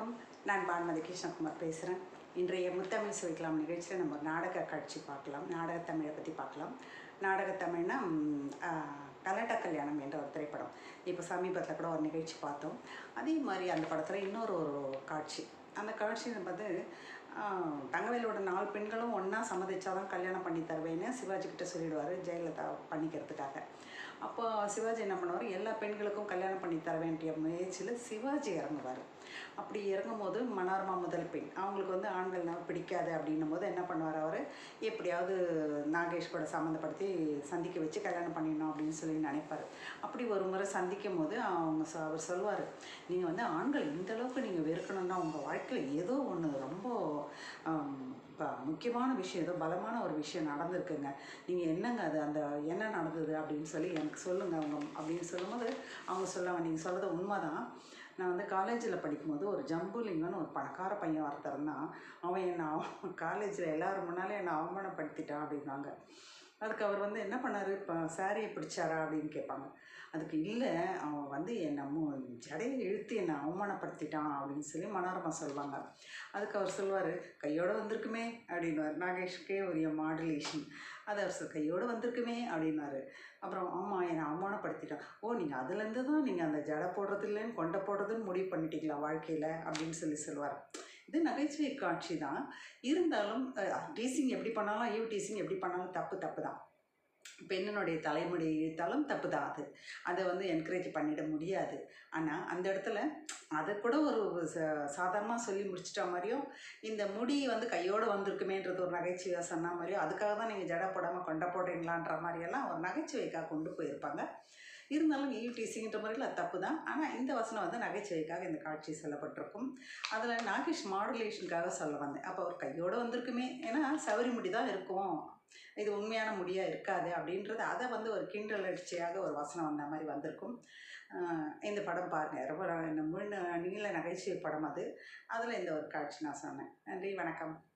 வணக்கம். நான் பான்மதி கிருஷ்ணகுமார் பேசுகிறேன் இன்றைய முத்தமிழ் சுவைக்கலாம் நிகழ்ச்சியில் நம்ம நாடக காட்சி பார்க்கலாம். நாடகத்தமிழை பற்றி பார்க்கலாம். நாடகத்தமிழ்னா தமிழ்னா கலட்ட கல்யாணம் என்ற ஒரு திரைப்படம். இப்போ சமீபத்தில் கூட ஒரு நிகழ்ச்சி பார்த்தோம். அதே மாதிரி அந்த படத்தில் இன்னொரு ஒரு காட்சி. அந்த காட்சியில் பார்த்து தங்கவேலோட நாலு பெண்களும் ஒன்றா சம்மதிச்சாதான் கல்யாணம் பண்ணி தருவேன்னு சிவாஜி கிட்ட சொல்லிடுவார் ஜெயலலிதா பண்ணிக்கிறதுக்காக. அப்போ சிவாஜி என்ன பண்ணுவார்? எல்லா பெண்களுக்கும் கல்யாணம் பண்ணி தர வேண்டிய முயற்சியில் சிவாஜி இறங்குவார். அப்படி இறங்கும்போது மனோர்மா முதல் பெண். அவங்களுக்கு வந்து ஆண்கள்னா பிடிக்காது அப்படின்னும் போது என்ன பண்ணுவார் அவர்? எப்படியாவது நாகேஷ் கூட சம்மந்தப்படுத்தி சந்திக்க வச்சு கல்யாணம் பண்ணிடணும் அப்படின்னு சொல்லி நினைப்பார். அப்படி ஒரு முறை சந்திக்கும் போது அவங்க அவர் சொல்லுவார் நீங்கள் வந்து ஆண்கள் இந்தளவுக்கு நீங்கள் வெறுக்கணும்னா உங்கள் வாழ்க்கையில் ஏதோ ஒன்று ரொம்ப இப்போ முக்கியமான விஷயம் ஏதோ பலமான ஒரு விஷயம் நடந்திருக்குங்க. நீங்கள் என்னங்க அது அந்த என்ன நடந்தது? அப்படின்னு சொல்லி எனக்கு சொல்லுங்கள் அவங்க அப்படின்னு சொல்லும்போது அவங்க சொல்லுவாங்க நீங்கள் சொல்கிறது உண்மைதான். நான் வந்து காலேஜில் படிக்கும்போது ஒரு ஜம்புலிங்கன்னு ஒரு பணக்கார பையன் ஒருத்தர் இருந்தான். அவன் என்னை காலேஜில் எல்லோரும் முன்னாலே என்னை அவமானப்படுத்திட்டான் அப்படின்னாங்க. அதுக்கு அவர் வந்து என்ன பண்ணார்? இப்போ சாரியை பிடிச்சாரா அப்படின்னு கேட்பாங்க. அதுக்கு இல்லை அவன் வந்து என் மு ஜடையை இழுத்து என்னை அவமானப்படுத்திட்டான் அப்படின்னு சொல்லி மனோரமா சொல்லுவாங்க. அதுக்கு அவர் சொல்லுவார் கையோடு வந்திருக்குமே அப்படின்வார் நாகேஷ்கே உரிய மாடுலேஷன் அது அவர் சொல் கையோடு வந்திருக்குமே அப்படின்னாரு அப்புறம் ஆமாம் என்னை அவமானப்படுத்திட்டான். ஓ நீங்கள் அதுலேருந்து தான் நீங்கள் அந்த ஜடை போடுறது இல்லைன்னு கொண்டை போடுறதுன்னு முடிவு பண்ணிட்டீங்களா வாழ்க்கையில்? அப்படின்னு சொல்லி சொல்லுவார். இது நகைச்சுவை காட்சி தான். இருந்தாலும் டீசிங் எப்படி பண்ணாலும் ஐயோ டீசிங் எப்படி பண்ணாலும் தப்பு தப்பு தான். பெண்ணினுடைய தலைமுடி இழுத்தாலும் தப்பு தான் அது? அதை வந்து என்கரேஜ் பண்ணிட முடியாது. ஆனால் அந்த இடத்துல அதை கூட ஒரு சாதாரணமாக சொல்லி முடிச்சிட்ட மாதிரியும் இந்த முடி வந்து கையோடு வந்திருக்குமேன்றது ஒரு நகைச்சுவையாக சொன்ன மாதிரியும் அதுக்காக தான் நீங்கள் ஜடை போடாமல் கொண்டை போடுறீங்களான்ற மாதிரியெல்லாம் ஒரு நகைச்சுவைக்காக கொண்டு போயிருப்பாங்க. இருந்தாலும் ஈவ் முறையில் அது தப்பு தான். ஆனால் இந்த வசனம் வந்து நகைச்சுவைக்காக இந்த காட்சி சொல்லப்பட்டிருக்கும். அதில் நாகேஷ் மாடுலேஷனுக்காக சொல்ல வந்தேன். அப்போ அவர் கையோடு வந்திருக்குமே. ஏன்னா சவரி முடி தான் இருக்கும். இது உண்மையான முடியாக இருக்காது அப்படின்றது அதை வந்து ஒரு கிண்டல் அடிச்சையாக ஒரு வசனம் வந்த மாதிரி வந்திருக்கும். இந்த படம் பாருங்கள் ரொம்ப இந்த முழு நீள நகைச்சுவை படம் அது. அதில் இந்த ஒரு காட்சி நான் சொன்னேன். நன்றி வணக்கம்.